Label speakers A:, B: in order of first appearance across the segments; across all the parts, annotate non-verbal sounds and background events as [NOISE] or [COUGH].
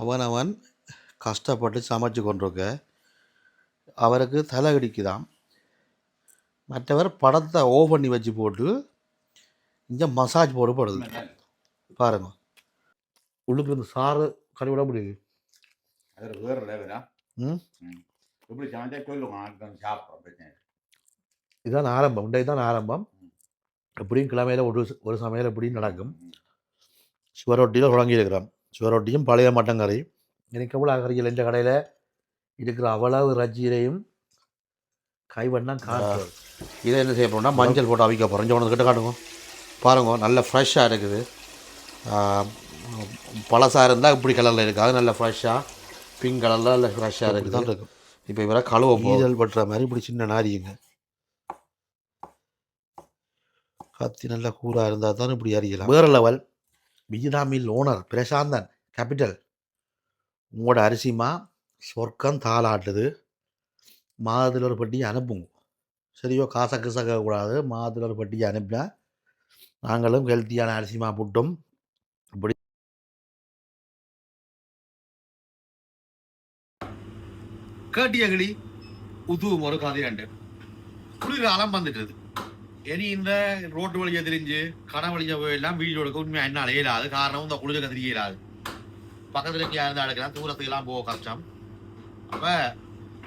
A: அவனவன் கஷ்டப்பட்டு சமைச்சு கொண்டிருக்க. அவருக்கு தலை இடிக்குதாம். மற்றவர் படத்தை ஓ பண்ணி வச்சு போட்டு இங்கே மசாஜ் போடப்படுது பாருங்க. உள்ளுக்கு இருந்து சாறு கழுவிட முடியுது. இதுதான் ஆரம்பம் இன்றைக்கு தான் ஆரம்பம். எப்படியும் கிழமையில் ஒரு ஒரு சமையல் எப்படியும் நடக்கும். சுவரொட்டியில் தொடங்கியிருக்கிறோம் சுவரொட்டியும் பழைய மட்டன் கறி எனக்கு எவ்வளோ கறிகள் இந்த கடையில் இருக்கிற அவ்வளவு ரஜ்ஜிலையும் கைவண்ணம் காட்டு இதை என்ன செய்ய போகிறோம்னா மஞ்சள் போட்டு அவிக்க போகிறோம் இங்கே கிட்ட காட்டுங்க. பாருங்க நல்ல ஃப்ரெஷ்ஷாக இருக்குது. பழசாக இருந்தால் இப்படி கலரில் இருக்காது நல்ல ஃப்ரெஷ்ஷாக பிங்க் கலரில் நல்ல ஃப்ரெஷ்ஷாக இருக்குது தான் இருக்கும் இப்போ இவரை கழுவ ஈரல் பட்டுற மாதிரி இப்படி சின்ன நாரியுங்க கத்தி நல்ல கூராக இருந்தால் தான் இப்படி அறியலாம் வேறு லெவல் விஜிதாமில் ஓனர் பிரசாந்தன் கேபிட்டல். உங்களோட அரிசிமா சொர்க்கம் தாளாட்டுது மாதத்தில் ஒரு பட்டியை அனுப்புங்க. சரியோ காசை கிசக்க கூடாது. மாதத்தில் ஒரு பட்டியை அனுப்பினா நாங்களும் ஹெல்த்தியான அரிசிமா புட்டும். இப்படி. கேட்டியகளி உதுவும் ஒரு கதையாண்டு. குளிர்காலம் வந்துட்டுது. இனி இந்த ரோட்டு வழியை தெரிஞ்சு கடை வழியை போயெல்லாம் வீடியோ எடுக்க உண்மையாக என்ன அலையலாது? காரணம் இந்த குளிர் கதிரி இயலாது பக்கத்துல இங்கே இருந்தால் எடுக்கலாம் தூரத்துக்கெல்லாம் போக கஷ்டம். அப்ப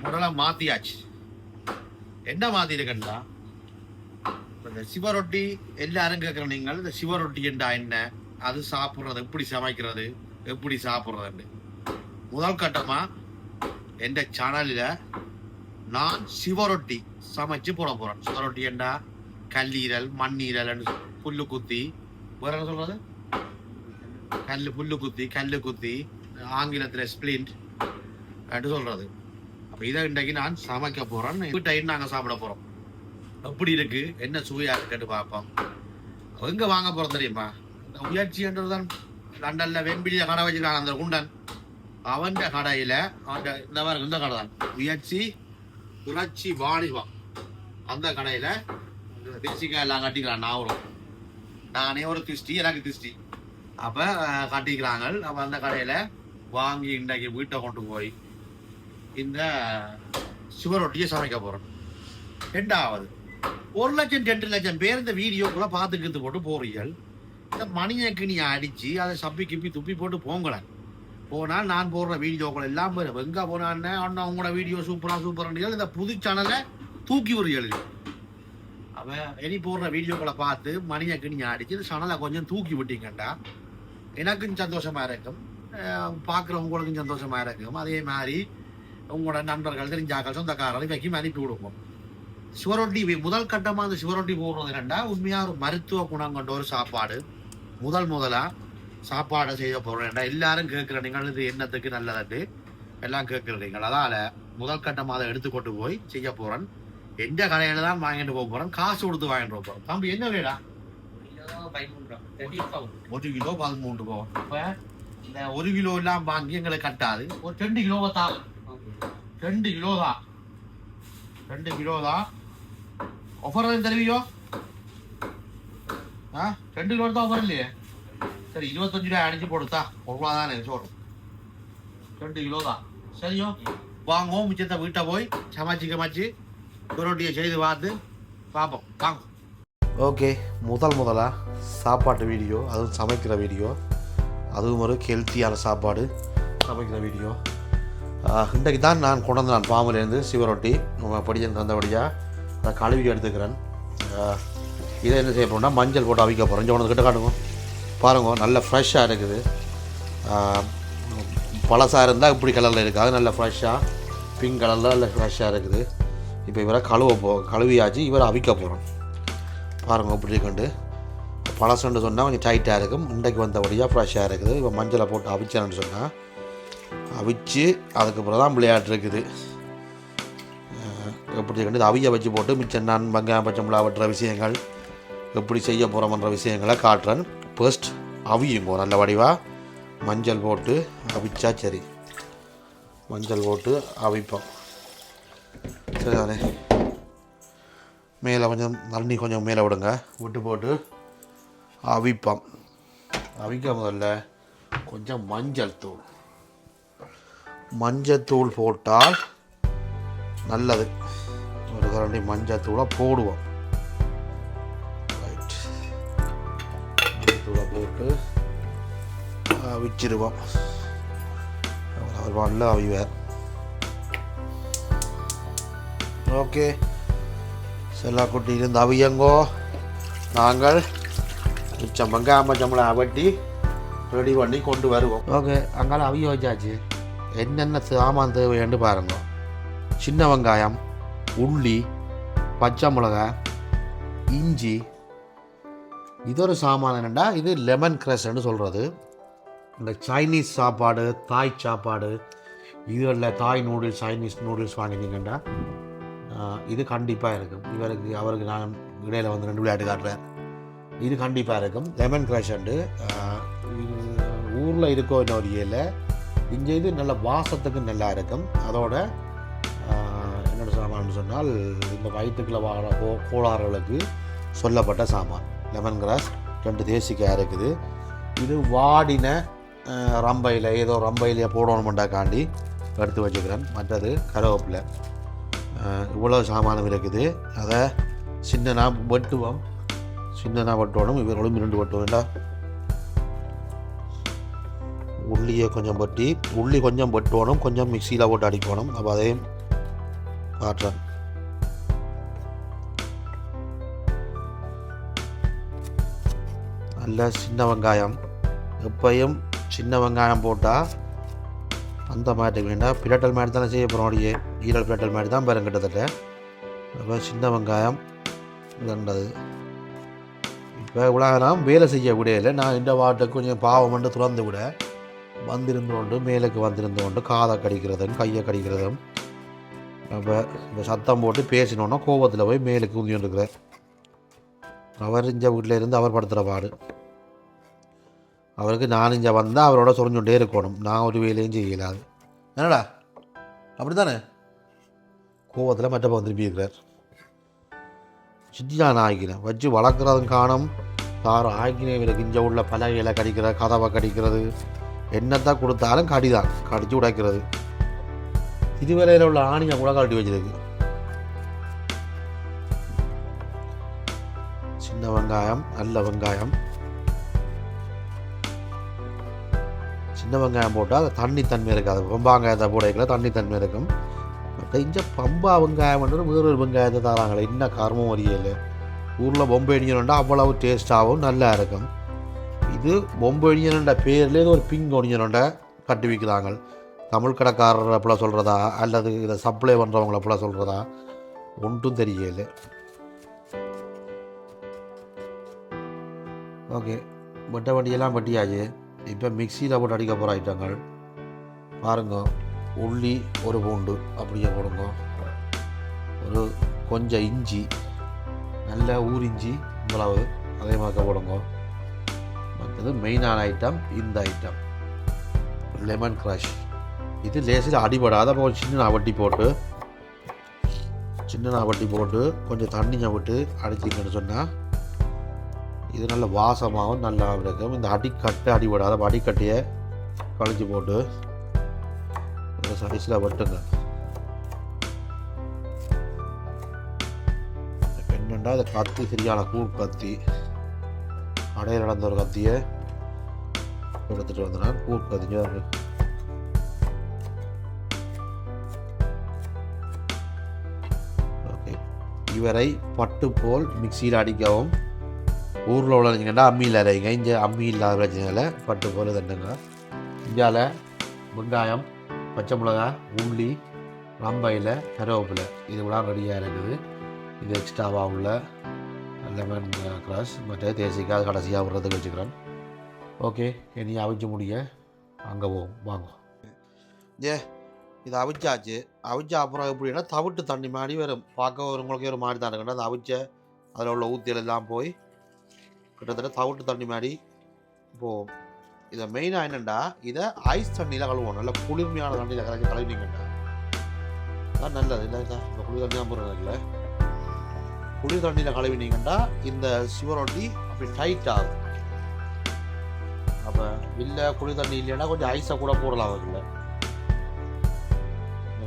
A: முதல்ல மாத்தியாச்சு. என்ன மாத்தி இந்த சிவரொட்டி எல்லாரும் கேட்குற நீங்கள் இந்த சிவரொட்டி என்றா என்ன? அது சாப்பிட்றது எப்படி சமைக்கிறது எப்படி சாப்பிட்றதுன்னு. முதல் கட்டமா எந்த சேனலில் நான் சிவரொட்டி சமைச்சு போட போகிறேன் சிவரொட்டி என்றா கல்லீரல் மண்ணீரல் புல்லு குத்தி. வேற என்ன சொல்றது? கல் புல்லு குத்தி கல் குத்தி ஆங்கிலத்தில் ஸ்பிளிண்ட் அப்படின்னு சொல்றது. அப்போ இதை இன்றைக்கு நான் சமைக்க போறேன். வீட்டையும் நாங்கள் சாப்பிட போறோம். எப்படி இருக்கு? என்ன சுவையா இருக்குன்னு பார்ப்போம். எங்க வாங்க போறோம் தெரியுமா? இந்த முயற்சின்றதுதான் லண்டன்ல வெம்பிலிய கடை வச்சிருக்காங்க அந்த குண்டன். அவன் கடையில அவன் இந்த மாதிரி இந்த கடை தான் முயற்சி புரட்சி வாணிபம். அந்த கடையில தேசிக்காய் எல்லாம் கட்டிக்கிறான் நான் வரும் நானே ஒரு திருஷ்டி எனக்கு திருஷ்டி. அப்போ கட்டிக்கிறாங்க அப்போ அந்த கடையில் வாங்கி இன்றைக்கு வீட்டை கொண்டு போய் இந்த சுவரொட்டியை சமைக்க போகிறோம் ரெண்டாவது ஒரு லட்சம் ரெண்டு லட்சம் பேர் இந்த வீடியோக்குள்ளே பார்த்துக்கிட்டு போட்டு போறீர்கள். இந்த மணியக்கு நீ அடித்து அதை சப்பி கிப்பி துப்பி போட்டு போங்கலை போனால் நான் போடுற வீடியோக்கள் எல்லாம் எங்கே போனான்னு அண்ணா? உங்களோட வீடியோ சூப்பராக சூப்பரா இந்த புது சேனலை தூக்கி விடுறீர்கள் அவன் இனி போடுற வீடியோக்களை பார்த்து மணியை கிணியை அடிச்சு சனலை கொஞ்சம் தூக்கி விட்டீங்கண்டா எனக்கும் சந்தோஷமாக இருக்கும் பார்க்குறவங்களுக்கும் சந்தோஷமாக இருக்கும் அதே மாதிரி உங்களோட நண்பர்கள் தெரிஞ்சாக்கள் சொந்தக்காரர்கள் வைக்கும் அனுப்பி விடுவோம் சிவரொட்டி முதல் கட்டமாக அந்த சிவரொட்டி போடுறது என்னண்டா உண்மையாக ஒரு மருத்துவ குணம் கொண்ட ஒரு சாப்பாடு முதல் முதலாக சாப்பாடை செய்ய போகிறேன்டா எல்லாரும் கேட்குற நீங்கள் இது என்னத்துக்கு நல்லது எல்லாம் கேட்குறீங்க அதால் முதல் கட்டமாக அதை எடுத்துக்கொண்டு போய் செய்ய போகிறேன் எந்த கடையில தான் வாங்கிட்டு போக போறோம். காசு கொடுத்து வாங்கிட்டு போக போறோம். தம்பி என்ன வேடா ஒரு கிலோ பதிமூன்று போவோம் இந்த ஒரு கிலோ எல்லாம் வாங்கி எங்களுக்கு கட்டாது. ஒரு ரெண்டு கிலோவை தான். ரெண்டு கிலோ தான். ரெண்டு கிலோ தான். ஆஃபர் எதுவும் தருவியோ? ஆ? ரெண்டு கிலோ தான் ஆஃபர் இல்லையே? சரி இருபத்தஞ்சு ரூபாய் அடிச்சு போடுத்தா ஒரு ரூபா தானே சொல்றோம் ரெண்டு கிலோ தான். சரியோ? வாங்குவோம். மிச்சத்தை வீட்டை போய் சமைச்சு கமைச்சு புரோட்டியை செய்து பார்த்து பார்ப்போம். வாங்க. ஓகே முதல் முதலாக சாப்பாட்டு வீடியோ அதுவும் சமைக்கிற வீடியோ. அதுவும் ஒரு ஹெல்த்தியான சாப்பாடு சமைக்கிற வீடியோ. இன்றைக்கு தான் நான் கொண்டு வந்து நான் பாம்புலேருந்து சிவரொட்டி நம்ம படிச்சு தந்தபடியாக அதை கழுவி எடுத்துக்கிறேன். இதை என்ன செய்ய போனால் மஞ்சள் போட்டு அவிக்க போகிறோம் இங்கே ஒன்று கிட்ட காட்டுங்க. பாருங்க நல்ல ஃப்ரெஷ்ஷாக இருக்குது. பழசாக இருந்தால் இப்படி கலரில் இருக்காது நல்ல ஃப்ரெஷ்ஷாக பிங்க் கலரில் நல்ல ஃப்ரெஷ்ஷாக இருக்குது. இப்போ இவரை கழுவ போ கழுவியாச்சு இவரை அவிக்க போகிறோம் பாருங்கள் இப்படி கண்டு பழசுன்னு சொன்னால் கொஞ்சம் டைட்டாக இருக்கும். இன்றைக்கு வந்தபடியாக ஃப்ரெஷ்ஷாக இருக்குது. இப்போ மஞ்சளை போட்டு அவிச்சேன்னு சொன்னால் அவிச்சு அதுக்கப்புறம் தான் விளையாட்டு இருக்குது. எப்படி கண்டு அவிய வச்சு போட்டு மிச்சம் நான் வெங்காயம் பச்சை மிளகா வெட்டுற விஷயங்கள் எப்படி செய்ய போகிறோம்ன்ற விஷயங்களை காட்டுறேன். ஃபர்ஸ்ட் அவியுங்கோ நல்ல வடிவாக மஞ்சள் போட்டு அவிச்சா சரி. மஞ்சள் போட்டு அவிப்போம். சரிதானே. மேலே கொஞ்சம் தண்ணி கொஞ்சம் மேலே விடுங்க. விட்டு போட்டு. அவிப்போம். அவிக்க முதல்ல கொஞ்சம் மஞ்சள் தூள். மஞ்சத்தூள் போட்டால் நல்லது. ஒரு கரண்டி மஞ்சத்தூளை போடுவோம். ரைட் மஞ்சத்தூளை போட்டு அவிச்சிருவோம். அவர் வானில் அவிவார் ஓகே. செல்லாக்குட்டி இருந்து அவியங்கோ. நாங்கள் மிச்சம் வெங்காயம் மச்சம்பளம் அவட்டி ரெடி பண்ணி கொண்டு வருவோம். ஓகே அங்கால அவிய வச்சாச்சு. என்னென்ன சாமான் தேவைன்னு பாருங்க. சின்ன வெங்காயம் உள்ளி பச்சை மிளகாய் இஞ்சி. இது ஒரு சாமான் என்னென்னா இது லெமன் கிரஸ்ன்னு சொல்கிறது இந்த சைனீஸ் சாப்பாடு தாய் சாப்பாடு. இதில் தாய் நூடுல்ஸ் சைனீஸ் நூடுல்ஸ் வாங்கினீங்கன்னா இது கண்டிப்பாக இருக்கும். இவருக்கு அவருக்கு நான் இடையில் வந்து ரெண்டு விளையாட்டு காட்டுறேன். இது கண்டிப்பாக இருக்கும். லெமன் கிரஷண்டு ஊரில் இருக்கோ இன்னொரு ஏல இங்கே இது நல்ல வாசத்துக்கு நல்லா இருக்கும். அதோட என்னோட சாமான்னு சொன்னால் இந்த வயிற்றுக்குள்ள வாழ கோ கோளாறுகளுக்கு சொல்லப்பட்ட சாமான். லெமன் கிராஸ் ரெண்டு தேசிக்காய் இருக்குது. இது வாடின ரம்பையில் ஏதோ ரம்பையிலே போடணுமெண்டாக்காண்டி எடுத்து வச்சுக்கிறேன். மற்றது கருவேப்பிலை. இவ்வளோ சாமானம் இருக்குது. அதை சின்னனாக வெட்டுவோம். சின்னனாக வெட்டணும் இவர்களும் இரண்டு வெட்டுவோம்டா உள்ளியை கொஞ்சம் வெட்டி உள்ளி கொஞ்சம் வெட்டணும் கொஞ்சம் மிக்சியில் போட்டு அடிக்கணும். அப்போ அதையும் காட்டுறேன் நல்ல சின்ன வெங்காயம். எப்பையும் சின்ன வெங்காயம் போட்டால் அந்த மாதிரி வேண்டாம். பிரட்டல் மாதிரி தானே செய்ய போகிறோம் அப்படியே. ஈரல் பிளட்டல் மாதிரி தான் பாருங்க கிட்டத்தட்ட. அப்போ சின்ன வெங்காயம் இதண்டது இப்போ இவ்வளோ வேலை செய்ய விடையில நான் இந்த வாட்டுக்கு கொஞ்சம் பாவம் வந்து துறந்து விட வந்திருந்தோண்டு மேலுக்கு வந்திருந்தோண்டு காதை கடிக்கிறதும் கையை கடிக்கிறதும். அப்போ இந்த சத்தம் போட்டு பேசினோன்னா கோபத்தில் போய் மேலுக்கு உந்தி இருக்கிறேன். அவர் இந்த வீட்டில் இருந்து அவர் படுத்துகிற பாடு. அவருக்கு நான் இங்கே வந்தால் அவரோட சொரிஞ்சுட்டே இருக்கணும். நான் ஒரு வேலையும் செய்யலாது. என்னடா? அப்படி தானே கோவத்தில் மற்றப்ப வந்து இருக்கிறார். சித்தியா நான் ஆகினேன் வச்சு வளர்க்குறதும் காணும். தார ஆகினே இவருக்கு இங்கே உள்ள பலகைகளை கடிக்கிற கதவை கடிக்கிறது. என்னத்தான் கொடுத்தாலும் கடிதான். கடிச்சு உடைக்கிறது. இதுவரையில் உள்ள ஆணியை கூட கட்டி வச்சிருக்கு. சின்ன வெங்காயம் நல்ல வெங்காயம். சின்ன வெங்காயம் போட்டால் அது தண்ணி தன்மை இருக்காது. வெங்காயத்தை போடைக்கல தண்ணி தன்மை இருக்கும். பட் பம்பா பம்பா வெங்காயம்ன்றது வேறு ஒரு வெங்காயத்தை தராங்களே. என்ன காரமும் வரியல. ஊரில் பொம்பை இடிஞ்சனண்டா அவ்வளவு டேஸ்ட்டாகவும் நல்லா இருக்கும். இது பொம்பை இடிஞ்சனண்ட பேர்லேயே ஒரு பிங்க் ஒடிஞ்சனண்ட கட்டி விற்கிறாங்க தமிழ் கடைக்காரரை போல சொல்கிறதா அல்லது இதை சப்ளை பண்ணுறவங்கள போல சொல்கிறதா ஒன்றும் தெரியல. ஓகே வெட்ட வண்டியெல்லாம் வெட்டியாச்சு. இப்போ மிக்சியில் போட்டு அடிக்க போகிற ஐட்டங்கள். பாருங்க உள்ளி ஒரு பூண்டு அப்படியே போடுங்க. ஒரு கொஞ்சம் இஞ்சி நல்ல ஊரிஞ்சி மிளகு அதே மாதிரி போடுங்க. மற்றது மெயினான ஐட்டம் இந்த ஐட்டம். லெமன் க்ரஷ் இது லேசில் அடிபடாத அப்போ ஒரு சின்ன வட்டி போட்டு சின்ன வட்டி போட்டு கொஞ்சம் தண்ணியை விட்டு அடிச்சிங்கன்னு சொன்னால் இது நல்ல வாசமாகவும் நல்லா இருக்கும். இந்த அடிக்கட்டை அடிபடாத அடிக்கட்டையை கழிச்சு போட்டு இந்த சைஸில் வெட்டுங்க. என்னென்னா இந்த கத்தி சரியான கூழ் கத்தி. அடையில் நடந்த ஒரு கத்தியை எடுத்துகிட்டு வந்தேன். கூழ் கத்தி இவரை பட்டு போல் மிக்சியில் அடிக்கவும் ஊரில் உள்ளீங்கன்னா அம்மியில் அரைங்க இங்கே அம்மி இல்லாத பிரச்சனையில் பட்டு போல் தண்டுங்க இந்தியாவில் வெங்காயம் பச்சை மிளகா உள்ளி ரம்பையில் கருவேப்பிலை. இது கூட ரெடியாக இருக்குது. இது எக்ஸ்ட்ராவாக உள்ள லெமன் கிராஸ் மற்ற தேசிக்காய் கடைசியாக விடுறதுக்கு வச்சுக்கிறேன். ஓகே இனி அவிச்சு முடிய அங்கே போவோம். வாங்க. ஏ இது அவிச்சாச்சு. அவிச்ச அப்புறம் எப்படின்னா தவிட்டு தண்ணி மாதிரி வரும். பார்க்க ஒரு உங்களுக்கே ஒரு மாதிரி தான் இருக்குன்னா அந்த அவிச்ச அதில் உள்ள ஊத்தியெல்லாம் போய் கிட்டத்தட்ட தவிட்டு தண்ணி மாதிரி. இப்போது இதை மெயினாக என்னென்னா இதை ஐஸ் தண்ணியில் கழுவோம் நல்ல குளிர்மையான தண்ணியில் கலக்கி கழுவினீங்கண்டா. அதான் நல்லது. இல்லை சார் இந்த குளிர் தண்ணி தான் குளிர் தண்ணியில் கழுவினீங்கன்னா இந்த சிவரொட்டி அப்படி டைட் ஆகும். அப்போ இல்லை குளிர் தண்ணி இல்லைன்னா கொஞ்சம் ஐஸை கூட போடலாம் அதில்.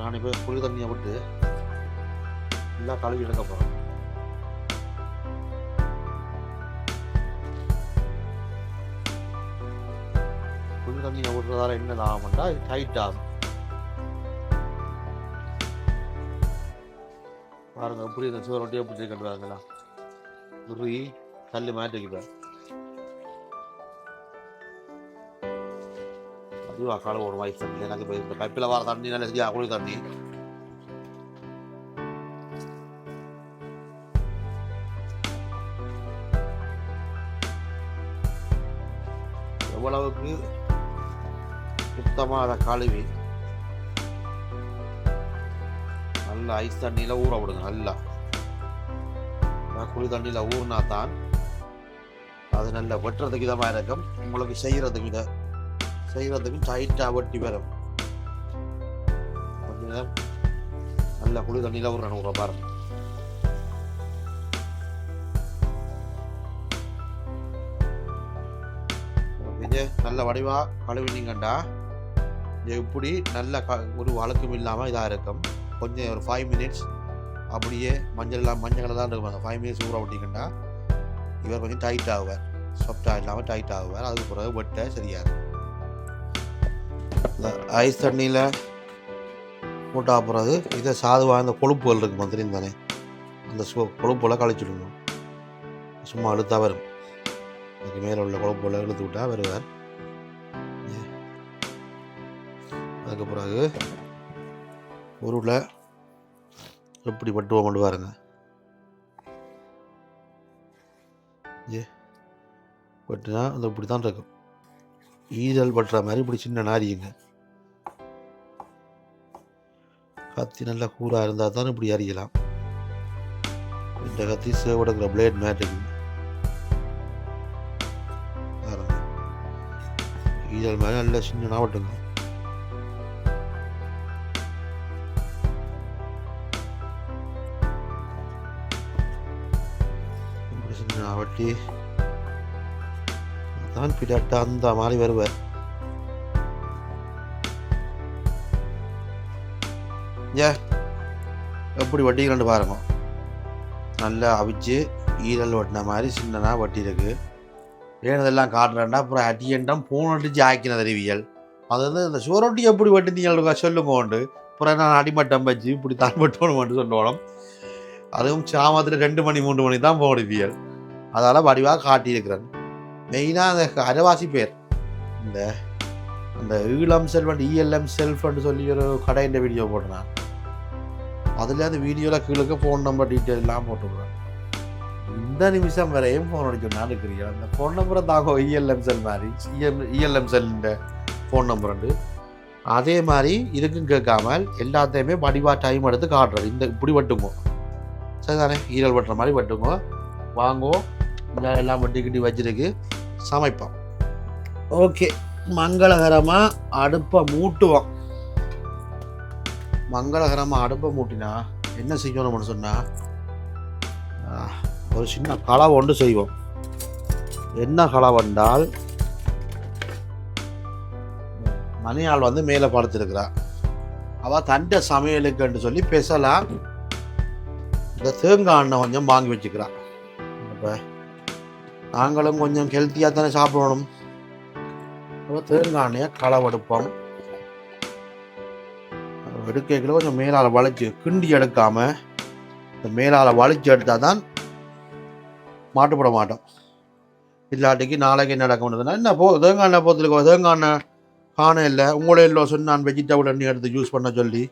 A: நான் இப்போ குளிர் தண்ணியை விட்டு நல்லா கழுவி எடுக்க போகிறேன் தண்ணியை விடுறதால என்ன லாபம்டா இது டைட் ஆகும். பாருங்க எப்படி இந்த சுவர் ஒட்டியே பிடிச்சி கட்டுவாங்களா உருவி தள்ளி மாட்டிக்கிட்டேன் அதுவா காலம் ஒரு வாய்ப்பு தண்ணி எனக்கு இப்போ இந்த பைப்பில் வர தண்ணி நல்ல சரியா குளி தண்ணி. எவ்வளவுக்கு சுத்தமாக அதை கழுவி. நல்லா ஐஸ் தண்ணியில் ஊற விடுங்க நல்லா. நான் குளி தண்ணியில் ஊறினா தான் அது நல்ல வெட்டுறதுக்கு இதமாக இருக்கும். உங்களுக்கு செய்கிறதுக்கு இதை செய்கிறதுக்கு டைட்டாக வட்டி வரும். கொஞ்ச நேரம் நல்லா குளி தண்ணியில் ஊறணும் ஊற பாருங்க. இது நல்ல வடிவாக கழுவினீங்கண்டா. எப்படி நல்ல க ஒரு வழக்கம் இல்லாமல் இதாக இருக்கும். கொஞ்சம் ஒரு ஃபைவ் மினிட்ஸ் அப்படியே மஞ்சள் எல்லாம் மஞ்சள் தான் இருக்கும். ஃபைவ் மினிட்ஸ் ஊற விட்டிங்கன்னா இவர் கொஞ்சம் டைட் ஆகுவார் சாஃப்டாக இல்லாமல் டைட் ஆகுவார் அதுக்கு பிறகு வெட்ட சரியா இருக்கும். இந்த ஐஸ் தண்ணியில் போட்டா பிறகு இதை சாதுவாக இந்த கொழுப்புகள் இருக்கு மாதிரி தானே அந்த சு கொழுப்பெல்லாம் கழிச்சிடணும். சும்மா அழுத்தா வரும். அதுக்கு மேலே உள்ள கொழுப்பெல்லாம் இழுத்து விட்டா வருவார். அதுக்கு பிறகு உருளை எப்படி பட்டுவோம் கொண்டு பாருங்க ஏ பட்டுனா அது இப்படி தான் இருக்கும். ஈரல் பட்டுற மாதிரி இப்படி சின்ன நாரியுங்க கத்தி நல்லா கூறாக இருந்தால் தான் இப்படி அறியலாம் இந்த கத்தி சேவடுங்கிற பிளேட் மேட்டுக்கு ஈரல் மாதிரி நல்லா சின்ன நாவட்டுங்க. சின்ன தான் பிடாட்டா அந்த மாதிரி வருவார். ஏ எப்படி வட்டிக்கிறேன்னு பாருங்க. நல்லா அவிச்சு ஈரல் வட்டின மாதிரி சின்னனா வட்டி இருக்கு ஏனதெல்லாம் காட்டுறேன்டா அப்புறம் அடியண்டம் பூன் அடிச்சு ஆக்கின அறிவியல். அது வந்து இந்த சுவரொட்டி எப்படி வெட்டினீங்க சொல்லுங்க உண்டு. அப்புறம் நான் அடிமட்டம் வச்சு இப்படி தான் வெட்டணும்னு சொல்லணும் அதுவும் சாமத்தில் ரெண்டு மணி மூன்று மணி தான் போடுவியல். அதால் வடிவாக காட்டியிருக்கிறேன் மெயினாக அந்த அரைவாசி பேர். இந்த அந்த ஈழம் செல்வன் இஎல்எம் செல்ஃப்னு சொல்லி ஒரு கடையின் வீடியோ போட்டேன் அதில் அந்த வீடியோவில் கீழே ஃபோன் நம்பர் டீட்டெயில் எல்லாம் போட்டுவிடுறேன் இந்த நிமிஷம் வரையும் ஃபோன் அடிச்சு நான் இருக்கிறீங்க. அந்த ஃபோன் நம்பரை தாங்க இஎல்எம் செல் மாதிரி. இஎல்எம் செல்லுன்ற ஃபோன் நம்பர் உண்டு. அதே மாதிரி இதுக்கும் கேட்காமல் எல்லாத்தையுமே வடிவா டைம் எடுத்து காட்டுறது இந்த இப்படி வட்டுங்கோ. சரிதானே? ஈரல் வெட்டுற மாதிரி வட்டுங்கோ. வாங்குவோம் எல்லாம் வட்டி கிட்டி வச்சிருக்கு. சமைப்போம். ஓகே. மங்களகரமாக அடுப்பை மூட்டுவோம். மங்களகரமாக அடுப்பை மூட்டினா என்ன செய்யணும்னு சொன்னால் ஒரு சின்ன களவு ஒன்று செய்வோம். என்ன களவென்றால் மணியாள் வந்து மேலே படுத்திருக்கிறா. அவள் தண்டை சமையலுக்குன்னு சொல்லி பெசலாக இந்த தேங்காய் எண்ணெய் கொஞ்சம் வாங்கி வச்சுக்கிறான் இப்போ நாங்களும் கொஞ்சம் ஹெல்த்தியாக தானே சாப்பிடணும். அப்போ தேங்காய் களவெடுப்போம் எடுக்கைகளை கொஞ்சம் மேலால் வளைச்சு கிண்டி எடுக்காம இந்த மேலால் வளைச்சு எடுத்தால் தான் மாட்டுப்பட மாட்டோம். இல்லாட்டிக்கு நாளைக்கு என்ன நடக்க என்ன போ தேங்காய் எண்ணெய் போத்துருக்கோம் தேங்காய் எண்ணெய் காண இல்லை உங்களே இல்லை சொன்ன நான் வெஜிடபிள் எண்ணெய் எடுத்து யூஸ் பண்ண சொல்லி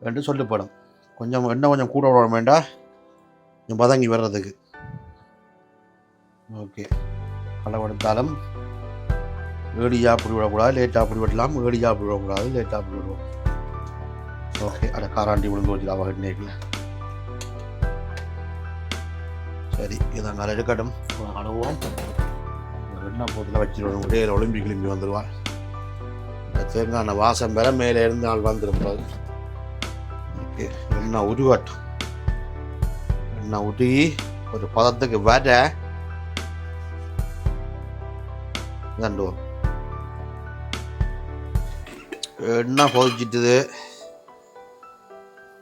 A: என்று சொல்லப்படும். கொஞ்சம் எண்ணெய் கொஞ்சம் கூட விட வேண்டாம். கொஞ்சம் பதங்கி வர்றதுக்கு. ஓகே. களவெடுத்தாலும் ஏடியாக அப்படி விடக்கூடாது லேட்டாக அப்படி விடலாம் ஏடியாக அப்படி விடக்கூடாது லேட்டாக அப்படி விடுவோம். ஓகே அட காராண்டி விழுந்து வச்சு அவ நேரில் சரி இதை நல்லா எடுக்கட்டும். அனுபவம் ரெண்டாம் போத்தில் வச்சிருவோம் ஒரே ஒலிம்பிக் கிளம்பி வந்துடுவாள் இந்த தேங்காய் வாசம் பெற மேலே இருந்து ஆள் வந்துருப்பாது ஓகே எண்ணெய் உருவாட்டும் எண்ணெய் உருகி ஒரு பதத்துக்கு வர தண்டுவோம் எண்ணெய் கொதிச்சிட்டுது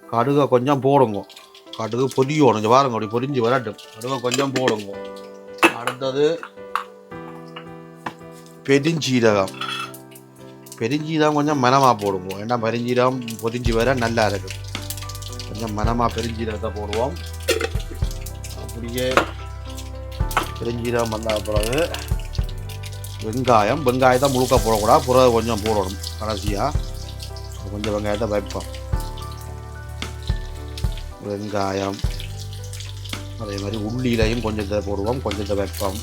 A: கடுகை கொஞ்சம் போடுங்க கடுகு பொரியணும் கொஞ்சம் பாருங்க அப்படி பொரிஞ்சு வரட்டும் கடுகை கொஞ்சம் போடுங்க அடுத்தது பெருஞ்சீரகம் பெருஞ்சீரகம் கொஞ்சம் மனமாக போடுங்க ஏன்னா பெருஞ்சீரகம் பொரிஞ்சு வர நல்லா இருக்கும் கொஞ்சம் மனமாக பெருஞ்சீரகத்தை போடுவோம் அப்படியே பெருஞ்சீரகம் வந்த பிறகு வெங்காயம் வெங்காயத்தை முழுக்க போடக்கூடாது புறவை கொஞ்சம் போடணும் கடைசியாக கொஞ்சம் வெங்காயத்தை வைப்போம். வெங்காயம் அதே மாதிரி உள்ளிலையும் கொஞ்சத்தை போடுவோம் கொஞ்சத்தை வைப்போம்.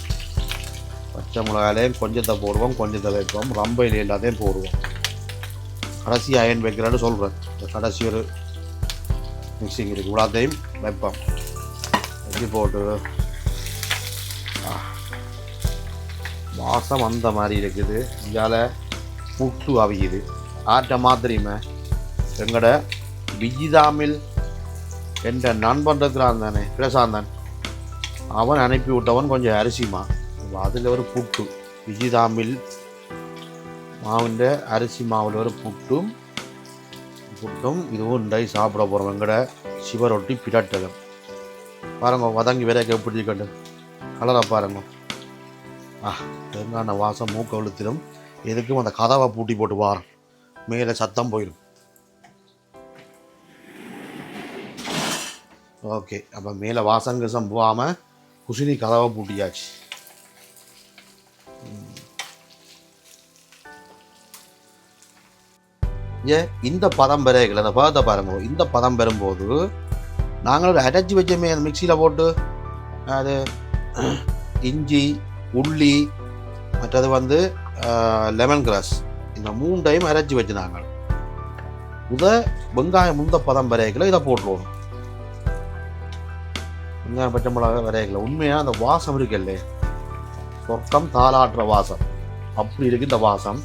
A: பச்சை மிளகாயிலையும் கொஞ்சத்தை போடுவோம் கொஞ்சத்தை வைப்போம். ரம்பையில் எல்லாத்தையும் போடுவோம். கடைசி அயன் வைக்கிறேன்னு சொல்கிறேன் கடைசி ஒரு மிக்சிங் இருக்குது இவ்வளோத்தையும் வைப்போம். வச்சு போட்டு வாசம் வந்த மாதிரி இருக்குது. இதால் புட்டு அவியுது. ஆட்ட மாத்திரையுமே எங்கட விஜிதாமில் என்ற நண்பன் இருக்கிறான் தானே பிரசாந்தன். அவன் அனுப்பி விட்டவன் கொஞ்சம் அரிசிமா? அதில் ஒரு புட்டு. விஜிதாமில் மாவுண்ட அரிசி மாவில் ஒரு புட்டும் புட்டும் இதுவும் இண்டாய் சாப்பிட போகிறோம் எங்கட சிவரொட்டி பிரட்டகம் பாருங்க வதங்கி விரைக்க எப்படி இருக்கட்டு கலரை பாருங்கள் ஆ தேங்காய் வாசம் மூக்க இழுத்திடும் எதுக்கும் அந்த கதவை பூட்டி போட்டு வாரம் மேலே சத்தம் போயிடும். ஓகே அப்போ மேலே வாசங்கசம் போகாமல் குசினி கதவை பூட்டியாச்சு. ஏ இந்த பதம் பெறல அந்த பதத்தை பாருங்க இந்த பதம் பெறும்போது நாங்கள் அடைச்சி வச்சோமே அந்த மிக்சியில் போட்டு. அது இஞ்சி உள்ளி மற்றது வந்து லெமன் கிராஸ் இந்த மூண்டையும் அரைச்சி வச்சு நாங்கள் இதை வெங்காயம் முந்த பதம் வரையக்கில் இதை போட்டுருவோம். வெங்காயம் பச்சை மிளகா வரையக்கில் உண்மையாக அந்த வாசம் இருக்குல்ல? சொர்க்கம் தாளாட்டுற வாசம். அப்படி இருக்கு இந்த வாசம்.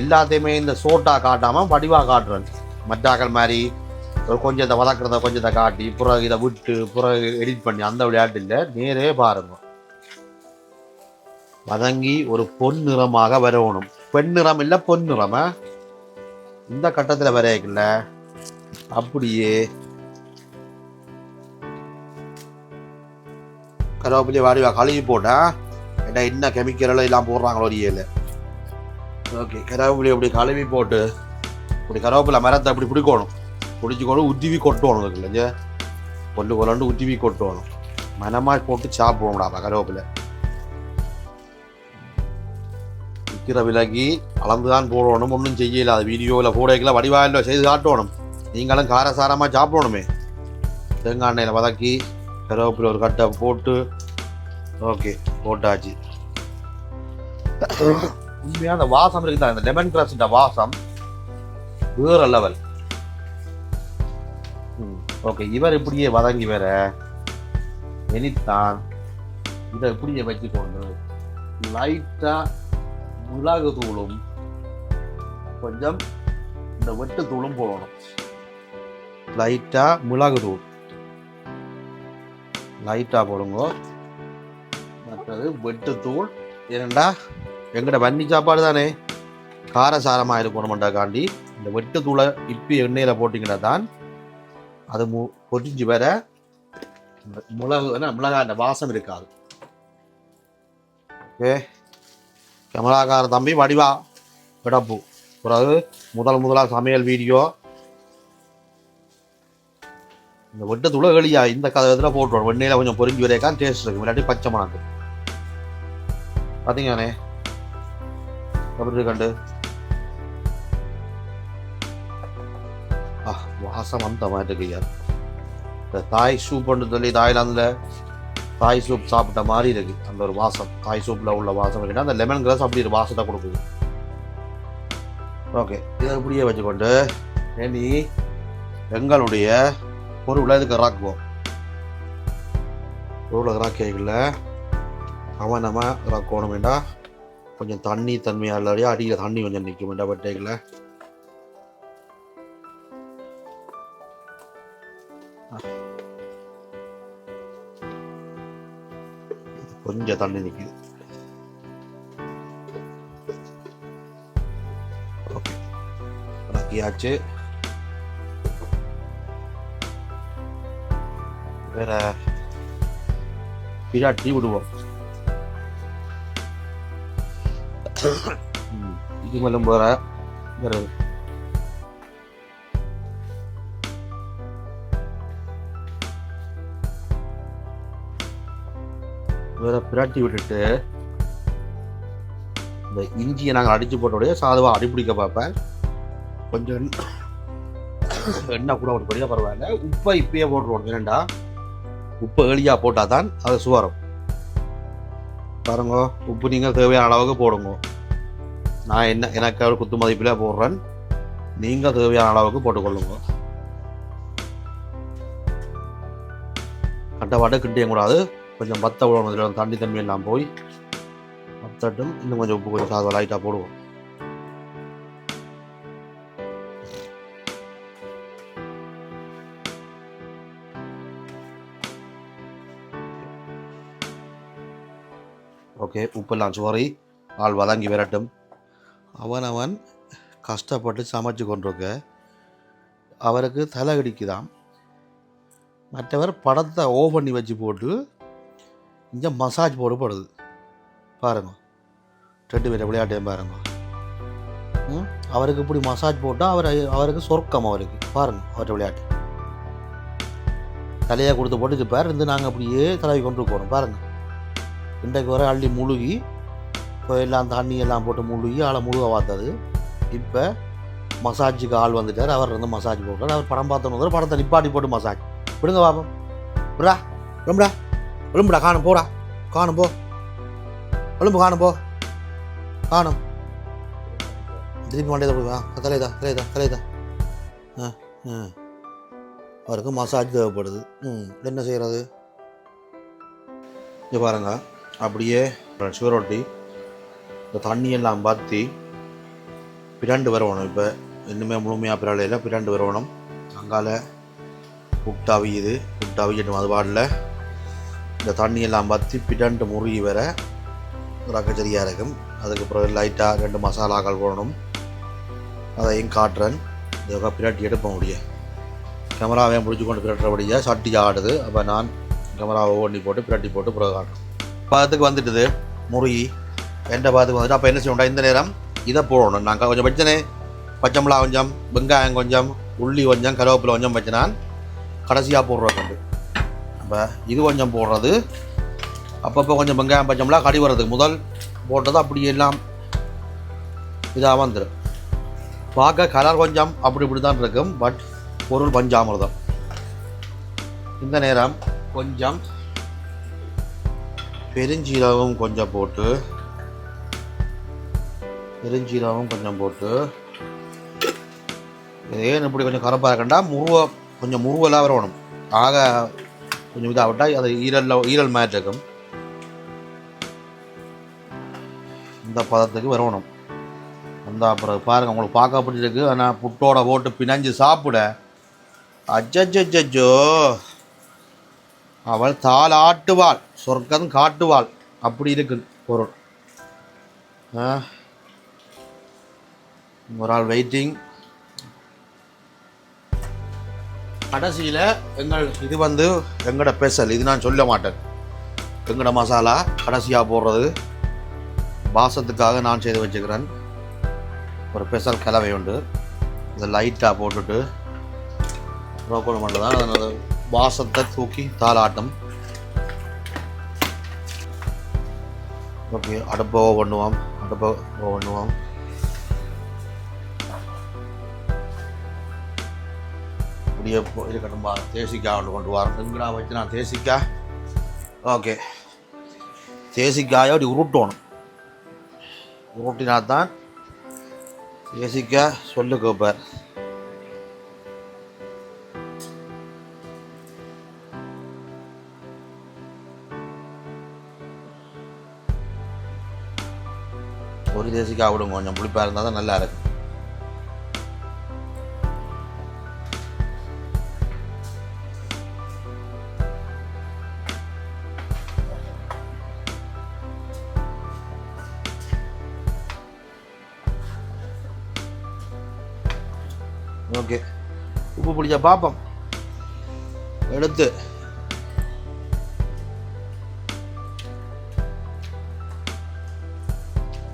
A: எல்லாத்தையுமே இந்த சோட்டா காட்டாமல் வடிவாக காட்டுறேன். மற்றாக்கள் மாதிரி ஒரு கொஞ்சத்தை வளர்க்குறத கொஞ்சத்தை காட்டி பிறகு இதை விட்டு பிறகு எடிட் பண்ணி அந்த விளையாட்டு இல்லை. நேரே பாருங்க. வதங்கி ஒரு பொன் நிறமாக வரணும் பெண் நிறம் இல்லை பொன் நிறம இந்த கட்டத்தில் வரையக்குல்ல அப்படியே கருவேப்பிலையை வாடி கழுவி போட்டேன் ஏன்னா என்ன கெமிக்கலெல்லாம் எல்லாம் போடுறாங்களோ ஒரு ஓகே கருவேப்பிலையை அப்படி கழுவி போட்டு இப்படி கருவேப்பிலை மரத்தை அப்படி பிடிக்கணும். பிடிச்சிக்கணும் உருவி கொட்டணும் இருக்குல்ல இங்கே கொண்டு கொண்டு உருவி கொட்டணும். மனமாக போட்டு சாப்பிடுவோம்டா கருவேப்பிலை. விற்கிற விலைக்கு அளந்து தான் போடணும் ஒன்றும் செய்யல அது வீடியோவில் போடைக்கெல்லாம் வடிவாயில் செய்து காட்டணும் நீங்களும் காரசாரமாக சாப்பிடணுமே தேங்காய் எண்ணெயில் வதக்கி கருவேப்பில் ஒரு கட்டை போட்டு ஓகே போட்டாச்சு உண்மையாக அந்த வாசம் இருக்குதா இந்த லெமன் கிராஸ்ன்ற வாசம் வேற லெவல் ஓகே இவர் இப்படியே வதங்கி வேற எனித்தான் இதை இப்படியே வச்சுக்கொண்டு லைட்டாக மிளகு தூளும் கொஞ்சம் இந்த வெட்டு தூளும் போடணும். லைட்டாக மிளகு தூள் லைட்டாக போடுங்க. மற்றது வெட்டுத்தூள். ஏனண்டா எங்கட வன்னி சாப்பாடு தானே? காரசாரமாக இருக்கணுமெண்டாக்காண்டி இந்த வெட்டுத்தூளை இப்பி எண்ணெயில் போட்டிங்கன்னா தான் அது மு பொரிஞ்சு வர மிளகு என்ன அந்த வாசம் இருக்காது. ஓகே? கமலாக்கார தம்பி வடிவா. விடப்பு பிறகு முதல் முதலாக சமையல் வீடியோ. இந்த வெட்டு துளகளியா இந்த கதத்தில் போட்டுருவோம்? வெண்ணெயில் கொஞ்சம் பொறிஞ்சி வரைக்கான் டேஸ்ட் இருக்கும் இல்லாட்டி பச்சை மணக்கு பார்த்தீங்கண்ணே எப்படி கண்டு ஆ வாசம் அந்த மாதிரி இருக்கு ஐயா. இந்த தாய் சூப்புன்னு சொல்லி தாய்லாந்தில் காய் சூப் சாப்பிட்ட மாதிரி இருக்கு. அந்த ஒரு வாசம். காய் சூப்பில் உள்ள வாசம் இருக்குன்னா அந்த லெமன் கிராஸ் அப்படி ஒரு வாசத்தை கொடுக்குது. ஓகே இதை இப்படியே வச்சுக்கொண்டு இனி எங்களுடைய பொருளை இதுக்கு ராக்குவோம் பொருளை ராக்கியில் அவன் நம்ம ராக்கணும் வேண்டாம். கொஞ்சம் தண்ணி தன்மையாக இல்லாடியா அடியில் தண்ணி கொஞ்சம் நிற்கும் வேண்டாம் பட்டேக்கில் கொஞ்சம் தண்ணி நிற்குது ஓகே இறக்கியாச்சு வேற பிராட்டி விடுவோம் ம், இது மேலும் வேற வேற வேற பிராட்டி விட்டுட்டு இந்த இஞ்சியை நாங்கள் அடிச்சு போட்டோடைய சாதுவாக அடிப்பிடிக்க பார்ப்பேன். கொஞ்சம் எண்ணெய் கூட ஒரு பெரிய பரவாயில்ல. உப்பை இப்பயே போட்டுருவோம் ஏனண்டா உப்பு ஏளியாக போட்டால் தான் அது சுவாரம். பாருங்க உப்பு நீங்கள் தேவையான அளவுக்கு போடுங்க. நான் என்ன எனக்கு ஒரு குத்து மதிப்பில் போடுறேன். நீங்கள் தேவையான அளவுக்கு போட்டுக்கொள்ளுங்க. கட்டப்பாட்டை கிட்டேயும் கூடாது கொஞ்சம் பத்த விடணும் இதில் தண்ணி தண்ணி எல்லாம் போய் பத்தட்டும் இன்னும் கொஞ்சம் உப்பு கொஞ்சம் சாதம் லைட்டாக போடுவோம். ஓகே உப்பெல்லாம் சோറി ஆள் வதங்கி விரட்டும். அவன் அவன் கஷ்டப்பட்டு சமைச்சு கொண்டிருக்க. அவருக்கு தலை இடிக்குதாம் மற்றவர் படத்தை ஓ பண்ணி வச்சு போட்டு இங்கே மசாஜ் போடப்படுது. பாருங்க. ரெண்டு பேர் விளையாட்டையும் பாருங்க. ம்? அவருக்கு இப்படி மசாஜ் போட்டால் அவர் அவருக்கு சொர்க்கம் அவருக்கு. பாருங்க அவர் விளையாட்டு. தலையை கொடுத்து போட்டு இது பாரு இருந்து நாங்கள் அப்படியே தலைவி கொண்டு போகிறோம் பாருங்கள் இன்றைக்கு வர அள்ளி முழுகி இப்போ எல்லாம் தண்ணி எல்லாம் போட்டு முழுகி ஆளை முழுக பார்த்தது. இப்போ மசாஜுக்கு ஆள் வந்துட்டார். அவர் வந்து மசாஜ் போட்டார் அவர் படம் பார்த்தோன்னு படத்தை நிப்பாட்டி போட்டு மசாஜ் விடுங்க பாப்போம். விடா ரொம்படா. விழும்புடா காணும் போடா. காணும் போ. விழும்பு காணும் போ. காணும். திருப்பி மாட்டேதா போய் வா. தலையதா தலையதா தலையதா ஆ ஆ. அவருக்கு மசாஜ் தேவைப்படுது. ம் என்ன செய்கிறது இங்கே பாருங்க. அப்படியே சுவரொட்டி இந்த தண்ணியெல்லாம் பாத்தி பிரண்டு வரணும் இப்போ. இன்னுமே முழுமையாக பிறலையில் பிரண்டு வரணும் அங்கால புட்டாவியுது அவியுது. புட்டு அது பாடல இந்த தண்ணியெல்லாம் வற்றி பிடண்டு முறுகி வர ரக்கச்சரியாக இருக்கும் அதுக்கப்புறம் லைட்டாக ரெண்டு மசாலாக்கள் போடணும். அதையும் காட்டுறேன். இதுக்காக பிராட்டி எடுப்ப முடியும் கேமராவை பிடிச்சி கொண்டு பிரட்டுறபடியாக சட்டி ஆடுது. அப்போ நான் கேமராவை ஓண்டி போட்டு பிரட்டி போட்டு பிறகு காட்டுறேன். பாதத்துக்கு வந்துட்டுது முறுகி எந்த பாதத்துக்கு வந்துட்டு அப்போ என்ன செய்யணும் இந்த நேரம் இதை போடணும். நாங்கள் கொஞ்சம் வச்சனே பச்சை மிளகா கொஞ்சம் வெங்காயம் கொஞ்சம் உள்ளி கொஞ்சம் கருவேப்பிலை கொஞ்சம் வச்சினான் கடைசியாக போடுறது வந்து அப்போ இது கொஞ்சம் போடுறது. அப்பப்போ கொஞ்சம் வெங்காயம் பச்சம்லாம் கடி வர்றதுக்கு முதல் போட்டது அப்படி எல்லாம் இதாக வந்துடும் பார்க்க கலர் கொஞ்சம் அப்படி இப்படி தான் இருக்கும். பட் பொருள் பஞ்சாமிர்தம் இந்த நேரம் கொஞ்சம் பெருஞ்சீரகம் கொஞ்சம் போட்டு பெருஞ்சீரகம் கொஞ்சம் போட்டு ஏன் இப்படி கொஞ்சம் கரப்பாக இருக்கண்டா முருவ கொஞ்சம் முருவலாக வரணும். ஆக கொஞ்சம் இதாகட்டால் அது ஈரலில் ஈரல் மாதிரி இருக்கும். இந்த பதத்துக்கு வரணும். அந்த அப்புறம் பாருங்கள் உங்களுக்கு பார்க்க பிடிச்சிருக்கு. ஆனால் புட்டோட போட்டு பிணைஞ்சு சாப்பிட. அஜஜஜோ அவள் தாள் ஆட்டுவாள் சொர்க்கம் காட்டுவாள். அப்படி இருக்கு பொருள். ஒரு ஆள் வெயிட்டிங் கடைசியில் எங்கள் இது வந்து எங்களோட ஸ்பெஷல் இது நான் சொல்ல மாட்டேன். எங்களோட மசாலா கடைசியாக போடுறது. வாசத்துக்காக நான் செய்து வச்சுக்கிறேன். ஒரு ஸ்பெஷல் கலவை உண்டு. இதை லைட்டாக போட்டுட்டு ரோக்கோடு மட்டும் தான். அதனோட வாசத்தை தூக்கி தாளாட்டம். ஓகே அடுப்போ பண்ணுவோம். அடுப்பை ஓ பண்ணுவோம். அப்படியே போ- இருக்கட்டும் பா ஒன்று கொண்டு வரோம் எங்கடா வச்சு நான் தேசிக்கா? ஓகே. தேசிக்காயை அப்படி உருட்டணும். உருட்டினா தான் தேசிக்காய் சொல்லு கேட்பார் ஒரு தேசிக்காய் விடுங்க கொஞ்சம் புளிப்பாக இருந்தால் தான் நல்லா இருக்கும் கொஞ்சம் பார்ப்போம் எடுத்து.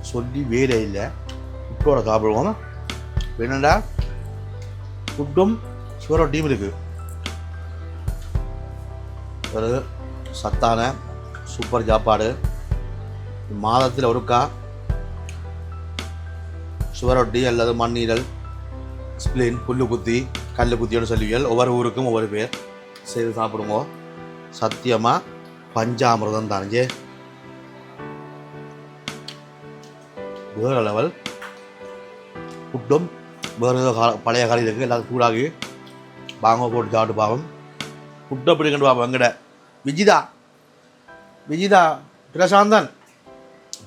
A: சொல்லி வேலை இல்லை. ஃபுட்டோட சாப்பிடுவோம். என்னடா? ஃபுட்டும் சிவரோட டீம் இருக்கு. ஒரு சத்தான சூப்பர் சாப்பாடு. மாதத்தில் ஒருக்கா சுவரொட்டி அல்லது மண்ணீரல் ஸ்பிளின் புல்லு குத்தி கல் குத்தியோடு சொல்லுவீர்கள் ஒவ்வொரு ஊருக்கும் ஒவ்வொரு பேர். செய்து சாப்பிடுவோம். சத்தியமாக பஞ்சாமிரதம் தானே. வேறு லெவல் ஃபுட்டும் வேறு ஏதோ பழைய காலம் இருக்குது எல்லாத்தையும் சூடாகி பாங்க போட்டு சாப்பிட்டு பாவம். ஃபுட்டை கண்டு பாப்போம் எங்கட? விஜிதா. விஜிதா பிரசாந்தன்.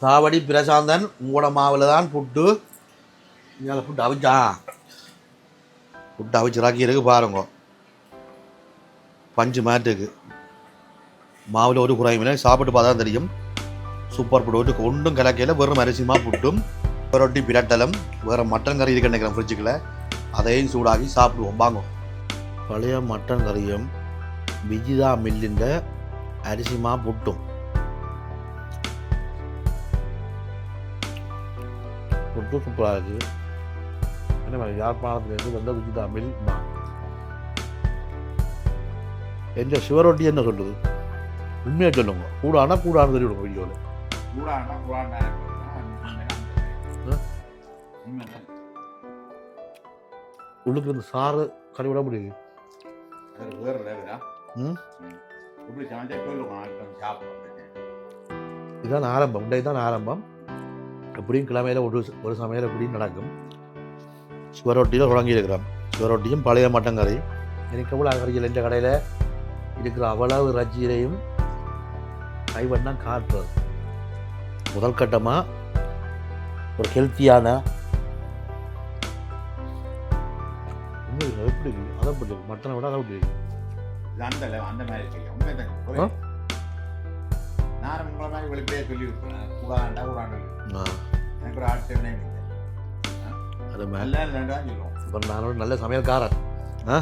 A: தாவடி பிரசாந்தன் உங்களோட மாவில் தான் புட்டு இங்கே புட்டு அவிச்சா. புட்டு அவிச்சு ராக்கியிருக்கு பாருங்க. பஞ்சு மேட்டுக்கு மாவில் ஒரு குறையும் சாப்பிட்டு பார்த்தா தெரியும். சூப்பர் புட்டு விட்டு ஒன்றும் கலக்கையில் வெறும் அரிசிமா புட்டும் ரொட்டி பிரட்டலும் வேறு மட்டன் கறி இருக்கு நினைக்கிறேன் ஃப்ரிட்ஜுக்குள்ள அதையும் சூடாகி சாப்பிடுவோம். வாங்க. பழைய மட்டன் கறியும் விஜிதா மில்லின்ற அரிசிமா புட்டும். புட்டு சூப்பராக இருக்குது வந்த விஜிதா மில் மா எந்த சிவரொட்டி என்ன சொல்லுது உண்மையாக சொல்லுங்க கூடானா கூடான்னு வீடியோவில்
B: கூடாண்டா கூடாண்டா
A: ஆ? உள்ளுக்கு இந்த சாறு கறி விட முடியுது இதுதான் ஆரம்பம் இன்றைக்கு தான் ஆரம்பம் எப்படியும் கிழமையில் ஒரு ஒரு சமையல் எப்படியும் நடக்கும் சுவரொட்டியில் தொடங்கி இருக்கிறோம் சுவரொட்டியும் பழைய மட்டன் கறி எனக்கு கறிகள் இந்த கடையில் இருக்கிற அவ்வளவு இறைச்சியிலையும் கைவண்ணம் காட்டுறது முதல் கட்டமாக ஒரு ஹெல்த்தியான எப்படி இருக்கு? அதை எப்படி இருக்கு? மட்டனை விட அதை எப்படி இருக்கு?
B: இது அந்த அந்த மாதிரி உண்மைதான்
A: ஆ?
B: நான் உங்களை மாதிரி வெளிப்படையாக சொல்லி எனக்கு ஒரு ஆட்சேபனே இல்லை
A: அது மேலே.
B: நல்லா
A: நான் சமையல்காரன். ஆ?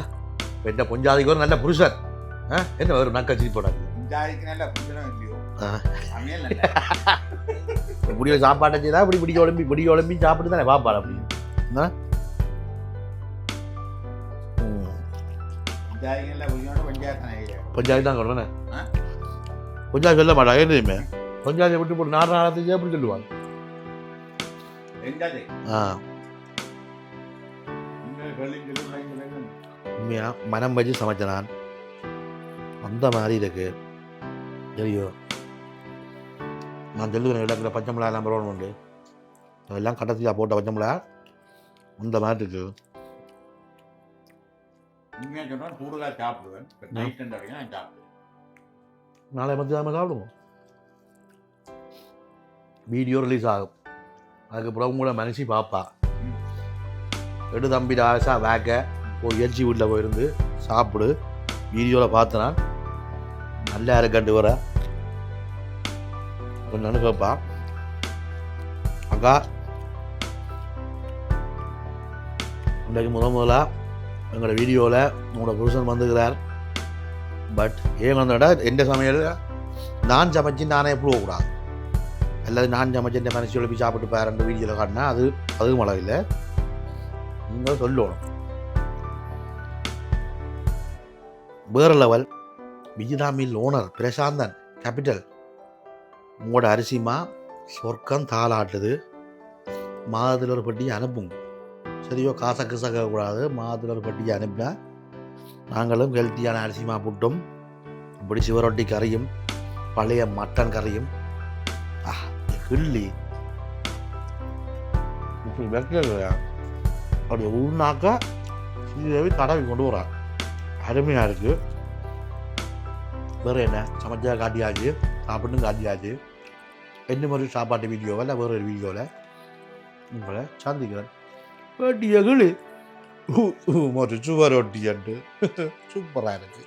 A: பெற்ற பொஞ்சாதிக்கு ஒரு நல்ல புருஷன். ஆ? என்ன போடாது
B: இல்லையோ?
A: ஆ.
B: சமையல் [LAUGHS] நல்லா
A: இப்படி சாப்பாட்டை செய்தா இப்படி பிடி உடம்பி பிடி உடம்பி சாப்பிட்டு தானே பாப்பாடு அப்படின்னு
B: பஞ்சாயத்து
A: தான்
B: ஆ?
A: பொஞ்சாதி சொல்ல மாட்டாங்க எதுவுமே பொஞ்சாதியை விட்டு போட்டு நாடு நாளத்துக்கு எப்படி சொல்லுவாங்க ஆ.
B: நீங்கள் சொல்லிங்க சொல்லுங்க
A: உண்மையா? மனம் வச்சு சமைச்ச நான் அந்த மாதிரி இருக்கு. தெரியும் நான் சொல்லுவேன் இடத்துல பச்சை மிளகா எல்லாம் பரவாயில்ல உண்டு. அதெல்லாம் கட்டத்தில் போட்ட பச்சை மிளகா? அந்த மாதிரி இருக்கு.
B: உண்மையாக சொன்னால் கூடுதலாக சாப்பிடுவேன். நைட் வரைக்கும் நான் சாப்பிடுவேன்.
A: நாளை மத்தியானம் சாப்பிடுவோம். வீடியோ ரிலீஸ் ஆகும். அதுக்கப்புறம் கூட மனுஷி பாப்பா. எடு தம்பி ஆசா வேக்க போய் எல்ஜி வீட்டில் போயிருந்து சாப்பிடு. வீடியோவில் பார்த்தனா நல்லா இருக்கண்டு வர கொஞ்சம் கேட்பா அக்கா. இன்றைக்கு முத முதலாக எங்களோட வீடியோவில் உங்களோட புருஷன் வந்துக்கிறார். பட் ஏன் வந்தோட எந்த சமையல்? நான் சமைச்சு நானே எப்படி போகக்கூடாது. அல்லது நான் சமைச்சு இந்த மனசு எழுப்பி சாப்பிட்டு பாருன்ற வீடியோவில் காட்டினா அது அதுவும் இல்லை நீங்கள் சொல்லணும் வேறு level Vijitha mill owner Prasanthan capital உங்களோட அரிசிமா சொர்க்கம் தாளாட்டுது மாதத்தில் ஒரு பட்டியை அனுப்புங்க சரியோ காசை கிசக்க கூடாது மாதத்தில் ஒரு பட்டியை அனுப்பினா நாங்களும் ஹெல்த்தியான அரிசிமா புட்டும் இப்படி சிவரொட்டி கறியும் பழைய மட்டன் கறியும் ஆ கிள்ளி இப்படி வைக்க அப்படி உள்னாக்கா ஸ்ரீதேவி தடவி கொண்டு வரான் அருமையாக இருக்குது வேறு என்ன? சமைச்சா காட்டியாச்சு சாப்பிட்டும் காட்டியாச்சு. என்ன மாதிரி சாப்பாட்டு வீடியோவில் இல்லை வேறு ஒரு வீடியோவில் உங்களை சந்திக்கிறேன். வெட்டிய கிளி. மறு சுவரொட்டி [LAUGHS] சூப்பராக இருக்குது